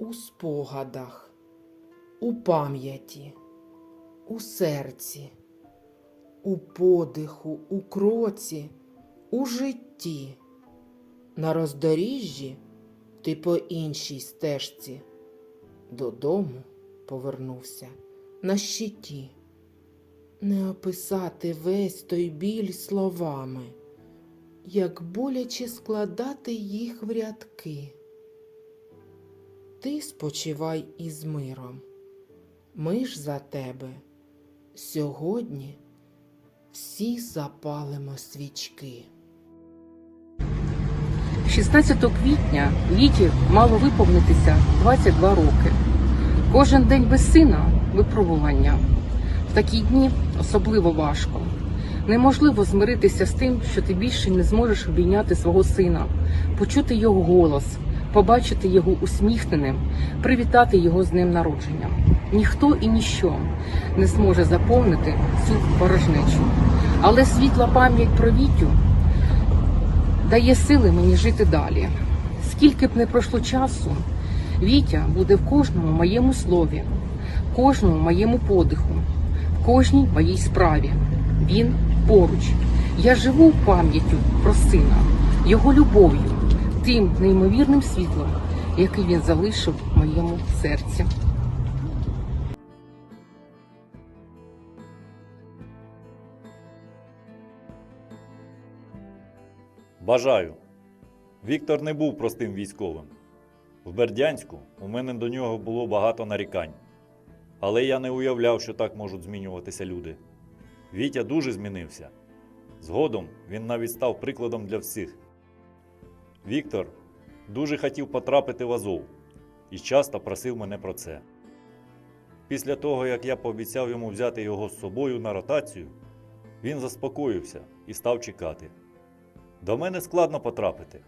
у спогадах, у пам'яті, у серці, у подиху, у кроці, у житті. На роздоріжжі ти по іншій стежці. Додому повернувся на щиті. Не описати весь той біль словами, як боляче складати їх в рядки. Ти спочивай із миром. Ми ж за тебе сьогодні всі запалимо свічки. 16 квітня Віті мало виповнитися 22 роки. Кожен день без сина випробування. В такі дні особливо важко. Неможливо змиритися з тим, що ти більше не зможеш обійняти свого сина, почути його голос, побачити його усміхненим, привітати його з днем народження. Ніхто і ніщо не зможе заповнити цю порожнечу. Але світла пам'ять про Вітю дає сили мені жити далі. Скільки б не пройшло часу, Вітя буде в кожному моєму слові, кожному моєму подиху, в кожній моїй справі. Він поруч. Я живу пам'яттю про сина, його любов'ю, тим неймовірним світлом, який він залишив в моєму серці. Бажаю. Віктор не був простим військовим. В Бердянську у мене до нього було багато нарікань. Але я не уявляв, що так можуть змінюватися люди. Вітя дуже змінився. Згодом він навіть став прикладом для всіх. Віктор дуже хотів потрапити в Азов і часто просив мене про це. Після того, як я пообіцяв йому взяти його з собою на ротацію, він заспокоївся і став чекати. До мене складно потрапити,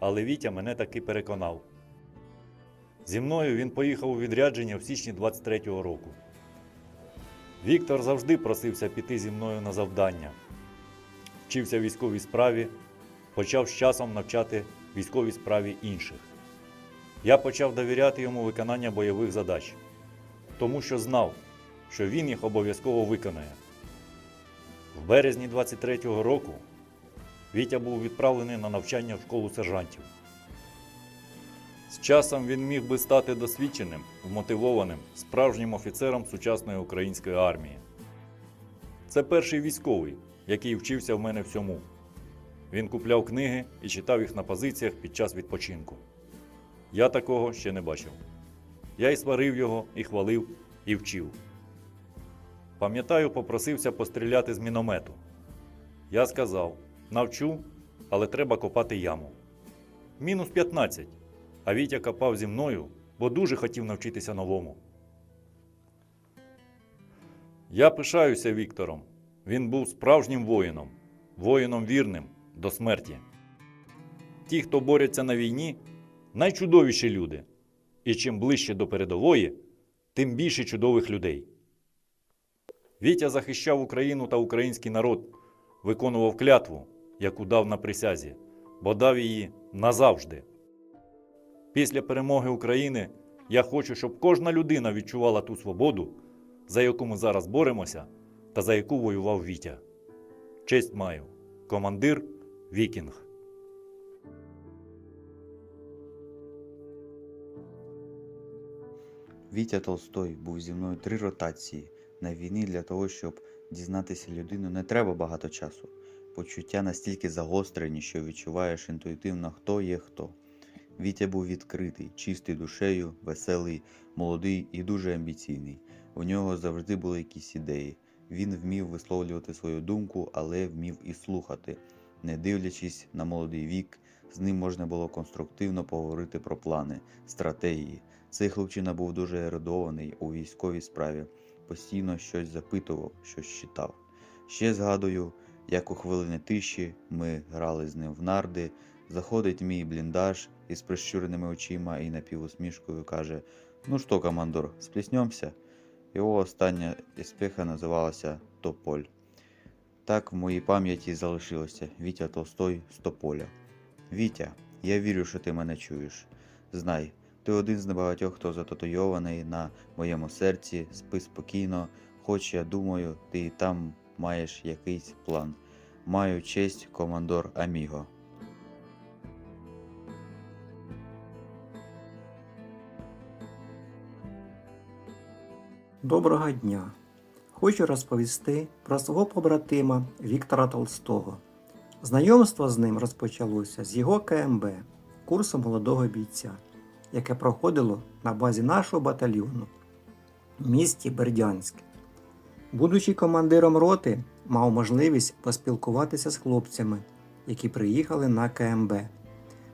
але Вітя мене таки переконав. Зі мною він поїхав у відрядження в січні 23-го року. Віктор завжди просився піти зі мною на завдання. Вчився військовій справі, почав з часом навчати військовій справі інших. Я почав довіряти йому виконання бойових задач, тому що знав, що він їх обов'язково виконає. В березні 23-го року Вітя був відправлений на навчання в школу сержантів. З часом він міг би стати досвідченим, вмотивованим, справжнім офіцером сучасної української армії. Це перший військовий, який вчився в мене всьому. Він купляв книги і читав їх на позиціях під час відпочинку. Я такого ще не бачив. Я і сварив його, і хвалив, і вчив. Пам'ятаю, попросився постріляти з міномету. Я сказав: навчу, але треба копати яму. Мінус 15. А Вітя копав зі мною, бо дуже хотів навчитися новому. Я пишаюся Віктором. Він був справжнім воїном, воїном вірним до смерті. Ті, хто борються на війні, найчудовіші люди. І чим ближче до передової, тим більше чудових людей. Вітя захищав Україну та український народ, виконував клятву, яку дав на присязі, бо дав її назавжди. Після перемоги України я хочу, щоб кожна людина відчувала ту свободу, за яку ми зараз боремося, та за яку воював Вітя. Честь маю. Командир Вікінг. Вітя Толстой був зі мною три ротації. На війні для того, щоб дізнатися людину, не треба багато часу. Почуття настільки загострені, що відчуваєш інтуїтивно, хто є хто. Вітя був відкритий, чистий душею, веселий, молодий і дуже амбіційний. У нього завжди були якісь ідеї. Він вмів висловлювати свою думку, але вмів і слухати. Не дивлячись на молодий вік, з ним можна було конструктивно поговорити про плани, стратегії. Цей хлопчина був дуже ерудований у військовій справі, постійно щось запитував, щось читав. Ще згадую, як у хвилини тиші ми грали з ним в нарди, заходить мій бліндаж із прищуреними очима і напівусмішкою каже: Ну що, командор, спліснемся? Його остання іспеха називалася Тополь. Так в моїй пам'яті залишилося Вітя Толстой з Тополя. Вітя, я вірю, що ти мене чуєш. Знай, Ти один з небагатьох, хто зататуйований на моєму серці, спи спокійно, хоч я думаю, ти і там маєш якийсь план. Маю честь, командор Аміго. Доброго дня! Хочу розповісти про свого побратима Віктора Толстого. Знайомство з ним розпочалося з його КМБ, курсу молодого бійця, яке проходило на базі нашого батальйону в місті Бердянськ. Будучи командиром роти, мав можливість поспілкуватися з хлопцями, які приїхали на КМБ,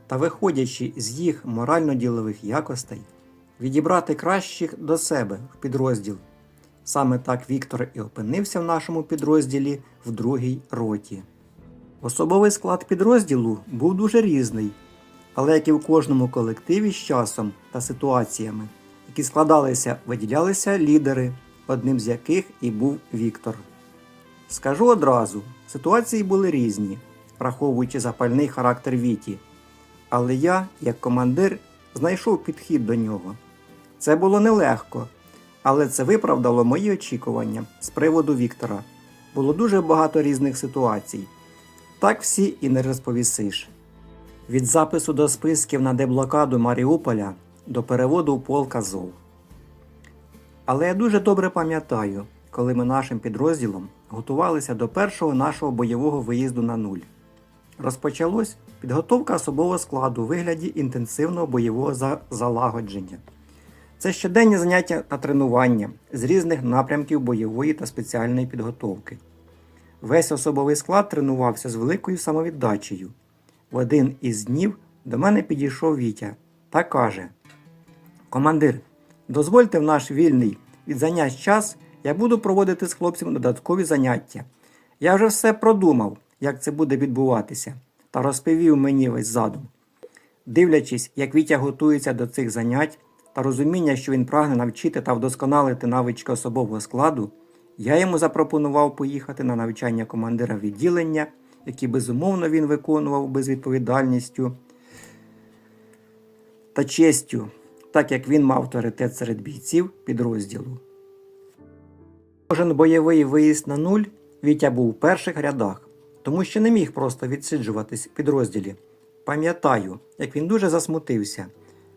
та, виходячи з їх морально-ділових якостей, відібрати кращих до себе в підрозділ. Саме так Віктор і опинився в нашому підрозділі в другій роті. Особовий склад підрозділу був дуже різний, але як і в кожному колективі з часом та ситуаціями, які складалися, виділялися лідери, одним з яких і був Віктор. Скажу одразу, ситуації були різні, враховуючи запальний характер Віті. Але я, як командир, знайшов підхід до нього. Це було нелегко, але це виправдало мої очікування з приводу Віктора. Було дуже багато різних ситуацій. Так всі і не розповісиш. Від запису до списків на деблокаду Маріуполя до переводу у полк Азов. Але я дуже добре пам'ятаю, коли ми нашим підрозділом готувалися до першого нашого бойового виїзду на нуль. Розпочалось підготовка особового складу у вигляді інтенсивного бойового за- залагодження. Це щоденні заняття та тренування з різних напрямків бойової та спеціальної підготовки. Весь особовий склад тренувався з великою самовіддачею. В один із днів до мене підійшов Вітя та каже: Командир, дозвольте в наш вільний від занять час, я буду проводити з хлопцями додаткові заняття. Я вже все продумав, як це буде відбуватися, та розповів мені весь задум. Дивлячись, як Вітя готується до цих занять та розуміння, що він прагне навчити та вдосконалити навички особового складу, я йому запропонував поїхати на навчання командира відділення, які безумовно він виконував безвідповідальністю та честю, так як він мав авторитет серед бійців підрозділу. Кожен бойовий виїзд на нуль Вітя був у перших рядах, тому що не міг просто відсиджуватись в підрозділі. Пам'ятаю, як він дуже засмутився,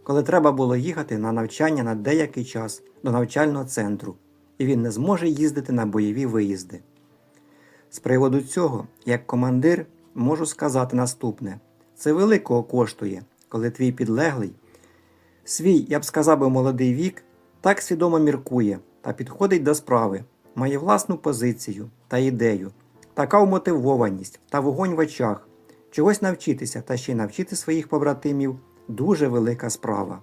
коли треба було їхати на навчання на деякий час до навчального центру, і він не зможе їздити на бойові виїзди. З приводу цього, як командир, можу сказати наступне: це великого коштує, коли твій підлеглий, свій, я б сказав би, молодий вік, так свідомо міркує та підходить до справи, має власну позицію та ідею, така вмотивованість та вогонь в очах, чогось навчитися та ще й навчити своїх побратимів дуже велика справа.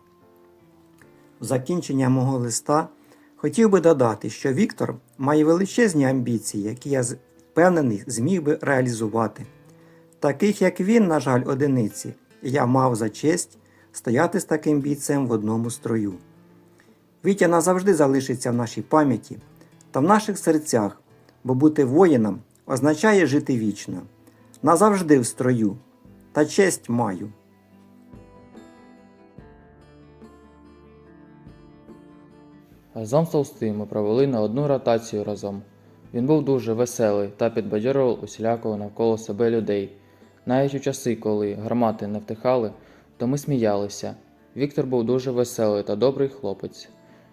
В закінчення мого листа хотів би додати, що Віктор має величезні амбіції, які я впевнений зміг би реалізувати. Таких як він, на жаль, одиниці, я мав за честь стояти з таким бійцем в одному строю. Вітя назавжди залишиться в нашій пам'яті та в наших серцях, бо бути воїном означає жити вічно. Назавжди в строю, та честь маю. Разом з Толстим ми провели не одну ротацію разом. Він був дуже веселий та підбадьорував усілякого навколо себе людей. Навіть у часи, коли гармати не втихали, то ми сміялися. Віктор був дуже веселий та добрий хлопець,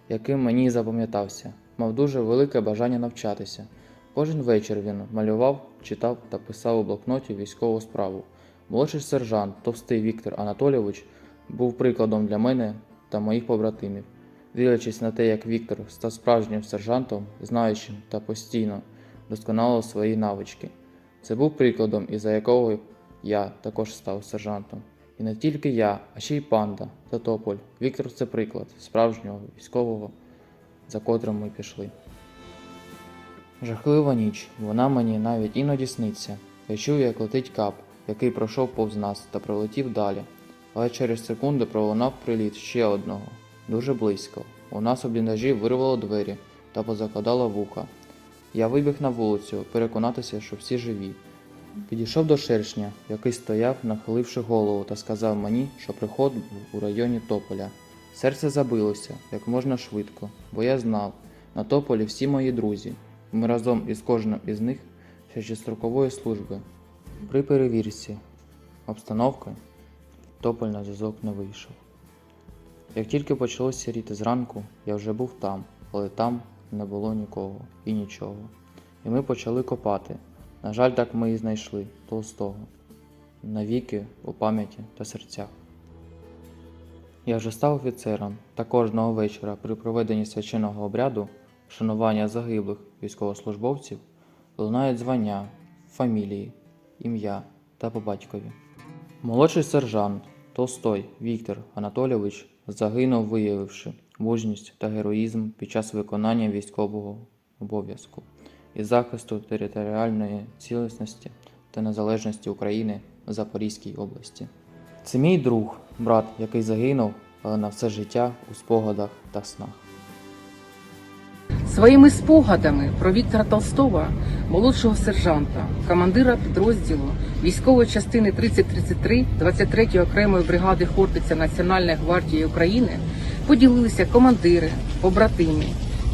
яким мені запам'ятався. Мав дуже велике бажання навчатися. Кожен вечір він малював, читав та писав у блокноті військову справу. Молодший сержант, товстий Віктор Анатолійович, був прикладом для мене та моїх побратимів. Дивлячись на те, як Віктор став справжнім сержантом, знаючим та постійно досконалив свої навички. Це був прикладом, із-за якого я також став сержантом. І не тільки я, а ще й панда та Тополь. Віктор це приклад справжнього військового, за котрим ми пішли. Жахлива ніч, вона мені навіть іноді сниться. Я чув, як летить кап, який пройшов повз нас та пролетів далі. Але через секунду пролунав приліт ще одного, дуже близько. У нас у бліндажі вирвало двері та позакладало вуха. Я вибіг на вулицю переконатися, що всі живі. Підійшов до шершня, який стояв, нахиливши голову, та сказав мені, що приход був у районі Тополя. Серце забилося як можна швидко, бо я знав, на тополі всі мої друзі. Ми разом із кожним із них ще зі строкової служби. При перевірці обстановки тополь на зв'язок не вийшов. Як тільки почало сіріти зранку, я вже був там, але там не було нікого і нічого. І ми почали копати. На жаль, так ми і знайшли Толстого. Навіки у пам'яті та серцях. Я вже став офіцером, та кожного вечора при проведенні священного обряду вшанування загиблих військовослужбовців лунають звання, фамілії, ім'я та по батькові. Молодший сержант Толстой Віктор Анатолійович загинув, виявивши мужність та героїзм під час виконання військового обов'язку і захисту територіальної цілісності та незалежності України в Запорізькій області. Це мій друг, брат, який загинув, але на все життя у спогадах та снах. Своїми спогадами про Віктора Толстого, молодшого сержанта, командира підрозділу військової частини 3033 23-ї окремої бригади Хортиця Національної гвардії України поділилися командири, побратими,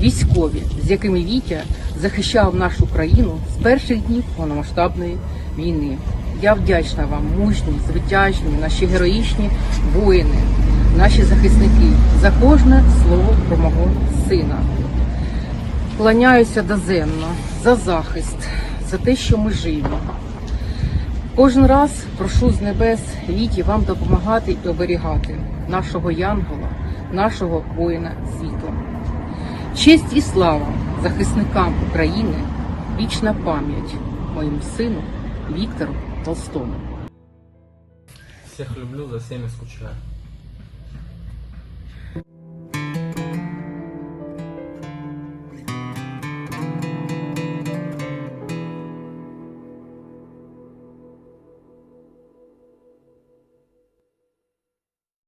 військові, з якими Вітя захищав нашу країну з перших днів повномасштабної війни. Я вдячна вам, мужні, звитяжні, наші героїчні воїни, наші захисники за кожне слово про мого сина. Кланяюся доземно за захист, за те, що ми живі. Кожен раз прошу з небес віті вам допомагати і оберігати нашого Янгола, нашого воїна світла. Честь і слава захисникам України, вічна пам'ять моєму сину Віктору Толстому. Всех люблю, за всеми скучаю.